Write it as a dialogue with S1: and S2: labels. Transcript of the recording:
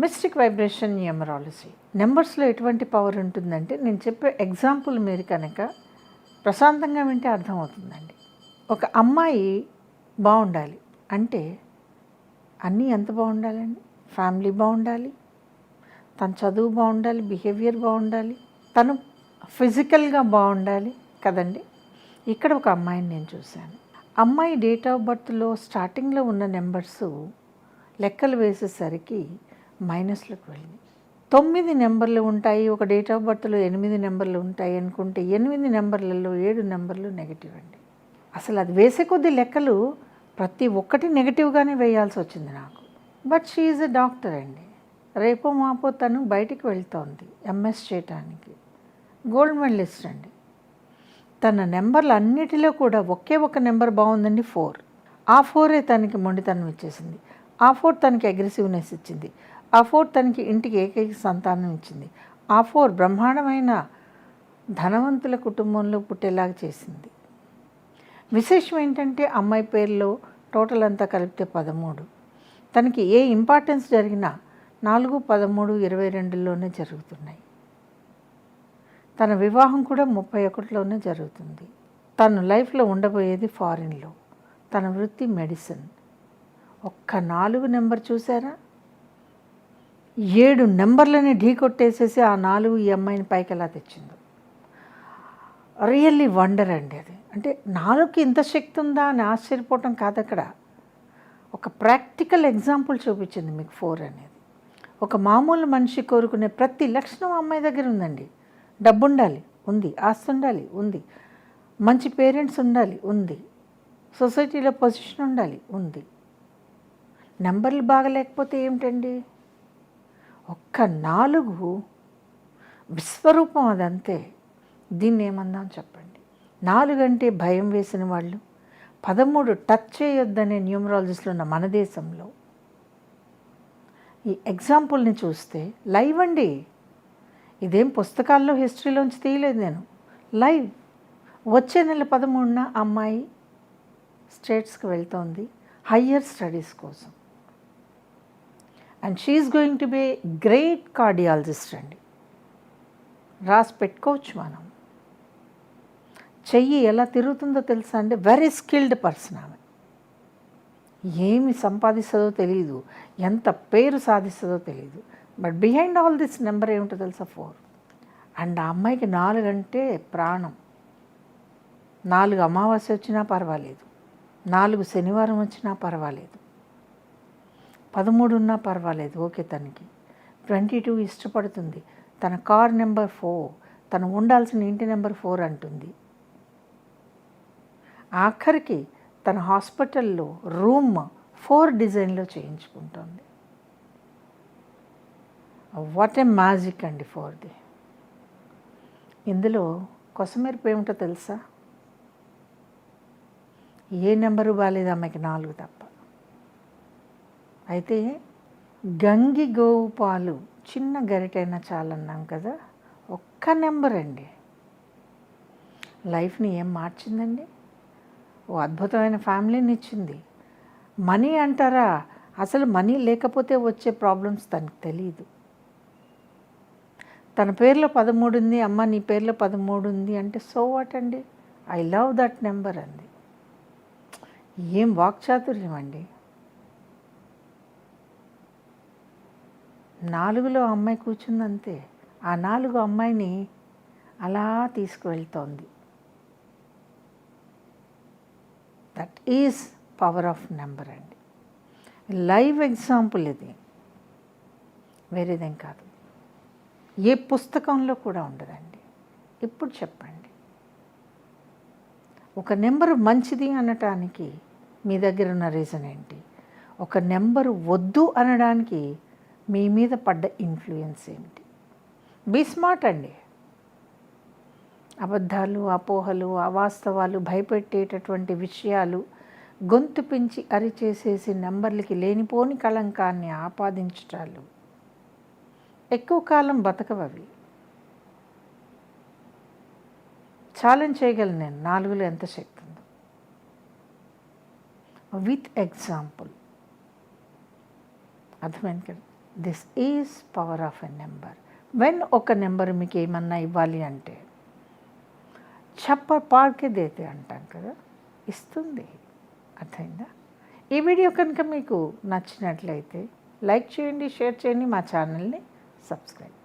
S1: Mystic vibration numerology. నెంబర్స్లో ఎటువంటి power ఉంటుందంటే నేను చెప్పే ఎగ్జాంపుల్ మీరు కనుక ప్రశాంతంగా వింటే అర్థమవుతుందండి. ఒక అమ్మాయి బాగుండాలి అంటే అన్నీ ఎంత బాగుండాలండి? ఫ్యామిలీ బాగుండాలి తన చదువు బాగుండాలి బిహేవియర్ బాగుండాలి తను ఫిజికల్గా బాగుండాలి కదండి? ఇక్కడ ఒక అమ్మాయిని నేను చూశాను. అమ్మాయి డేట్ ఆఫ్ బర్త్లో స్టార్టింగ్లో ఉన్న నెంబర్స్ లెక్కలు వేసేసరికి మైనస్లోకి వెళ్ళింది. తొమ్మిది నెంబర్లు ఉంటాయి ఒక డేట్ ఆఫ్ బర్త్లో ఎనిమిది నెంబర్లు ఉంటాయి అనుకుంటే ఎనిమిది నెంబర్లలో ఏడు నెంబర్లు నెగిటివ్ అండి. అసలు అది వేసే కొద్ది లెక్కలు ప్రతి ఒక్కటి నెగిటివ్గానే వేయాల్సి వచ్చింది నాకు. బట్ షీఈ్ ఎ డాక్టర్ అండి. రేపో మాపో తను బయటికి వెళ్తోంది ఎంఎస్ చేయటానికి. గోల్డ్ మెడలిస్ట్ అండి. తన నెంబర్లు అన్నిటిలో కూడా ఒకే ఒక నెంబర్ బాగుందండి ఫోర్. ఆ ఫోరే తనకి మొండితనం ఇచ్చేసింది. ఆ ఫోర్ తనకి అగ్రెసివ్నెస్ ఇచ్చింది. ఆ ఫోర్ తనకి ఇంటికి ఏకైక సంతానం ఇచ్చింది. ఆ ఫోర్ బ్రహ్మాండమైన ధనవంతుల కుటుంబంలో పుట్టేలాగా చేసింది. విశేషం ఏంటంటే అమ్మాయి పేరులో టోటల్ అంతా కలిపితే పదమూడు. తనకి ఏ ఇంపార్టెన్స్ జరిగినా నాలుగు పదమూడు ఇరవై రెండులోనే జరుగుతున్నాయి. తన వివాహం కూడా ముప్పై ఒకటిలోనే జరుగుతుంది. తను లైఫ్లో ఉండబోయేది ఫారిన్లో. తన వృత్తి మెడిసిన్. ఒక్క నాలుగు నెంబర్ చూసారా? ఏడు నెంబర్లని ఢీ కొట్టేసేసి ఆ నాలుగు ఈ అమ్మాయిని పైకి ఎలా తెచ్చిందో. రియల్లీ వండర్ అండి అది. అంటే నాలుగుకి ఇంత శక్తి ఉందా అని ఆశ్చర్యపోవటం కాదు అక్కడ ఒక ప్రాక్టికల్ ఎగ్జాంపుల్ చూపించింది మీకు ఫోర్ అనేది. ఒక మామూలు మనిషి కోరుకునే ప్రతి లక్షణం అమ్మాయి దగ్గర ఉందండి. డబ్బు ఉండాలి ఉంది. ఆస్తి ఉండాలి ఉంది. మంచి పేరెంట్స్ ఉండాలి ఉంది. సొసైటీలో పొజిషన్ ఉండాలి ఉంది. నెంబర్లు బాగలేకపోతే ఏమిటండి? ఒక్క నాలుగు విశ్వరూపం అదంతే. దీన్ని ఏమందాం చెప్పండి. నాలుగంటే భయం వేసిన వాళ్ళు పదమూడు టచ్ చేయొద్దనే న్యూమరాలజిస్ట్లో ఉన్న మన దేశంలో ఈ ఎగ్జాంపుల్ని చూస్తే లైవ్ అండి. ఇదేం పుస్తకాల్లో హిస్టరీలోంచి తీయలేదు నేను. లైవ్. వచ్చే నెల పదమూడున అమ్మాయి స్టేట్స్కి వెళ్తోంది హయ్యర్ స్టడీస్ కోసం. And she is going to be great cardiologist అండి. రాసి పెట్టుకోవచ్చు మనం. చెయ్యి ఎలా తిరుగుతుందో తెలుసా అండి? వెరీ స్కిల్డ్ పర్సన్ ఆమె. ఏమి సంపాదిస్తుందో తెలియదు ఎంత పేరు సాధిస్తుందో తెలియదు but behind all this number ఏమిటో తెలుసా? ఫోర్ అండ్ ఆ అమ్మాయికి నాలుగంటే ప్రాణం. నాలుగు అమావాస్య వచ్చినా పర్వాలేదు. నాలుగు శనివారం వచ్చినా పర్వాలేదు. పదమూడున్నా పర్వాలేదు ఓకే తనకి. ట్వంటీ టూ ఇష్టపడుతుంది. తన కార్ నెంబర్ ఫోర్ తను ఉండాల్సిన ఇంటి నెంబర్ ఫోర్ అంటుంది. ఆఖరికి తన హాస్పిటల్లో రూమ్ ఫోర్ డిజైన్లో చేయించుకుంటుంది. వాట్ ఏ మ్యాజిక్ అండి ఫోర్ది. ఇందులో కొసమెరుపు ఏమిటో తెలుసా? ఏ నెంబరు బాగాలేదు ఆమెకి? నాలుగు తప్ప. అయితే గంగి గోవు పాలు చిన్న గరిటైనా చాలన్నాం కదా ఒక్క నెంబర్ అండి. లైఫ్ని ఏం మార్చిందండి? ఓ అద్భుతమైన ఫ్యామిలీని ఇచ్చింది. మనీ అంటారా? అసలు మనీ లేకపోతే వచ్చే ప్రాబ్లమ్స్ తనకు తెలియదు తన పేరులో పదమూడు ఉంది అమ్మ నీ పేరులో పదమూడు ఉంది అంటే సో వాట్ అండి? ఐ లవ్ దట్ నెంబర్ అంది. ఏం వాక్చాతుర్యం అండి? నాలుగులో అమ్మాయి కూర్చుందంతే. ఆ నాలుగు అమ్మాయిని అలా తీసుకువెళ్తోంది. That is power of number అండి. లైవ్ ఎగ్జాంపుల్ ఇది. వేరేదేం కాదు. ఏ పుస్తకంలో కూడా ఉండదండి. ఇప్పుడు చెప్పండి. ఒక నెంబరు మంచిది అనటానికి మీ దగ్గర ఉన్న రీజన్ ఏంటి? ఒక నెంబరు వద్దు అనడానికి మీ మీద పడ్డ ఇన్ఫ్లుయెన్స్ ఏమిటి? బీ స్మార్ట్ అండి. అబద్ధాలు అపోహలు అవాస్తవాలు భయపెట్టేటటువంటి విషయాలు గొంతు పెంచి అరిచేసేసి నెంబర్లకి లేనిపోని కళంకాన్ని ఆపాదించటాలు. ఎక్కువ కాలం బతకవవి. ఛాలెంజ్ చేయగలను నేను. నాలుగులో ఎంత శక్తి ఉందో. With example. అర్థమైంది కదా? This is power of a number when ఒక నెంబర్ మీకు ఏమన్నా ఇవ్వాలి అంటే చెప్ప పాడికే దేతే అంటాం కదా ఇస్తుంది. అర్థమైందా? ఈ వీడియో కనుక మీకు నచ్చినట్లయితే లైక్ చేయండి షేర్ చేయండి మా ఛానల్ని సబ్స్క్రైబ్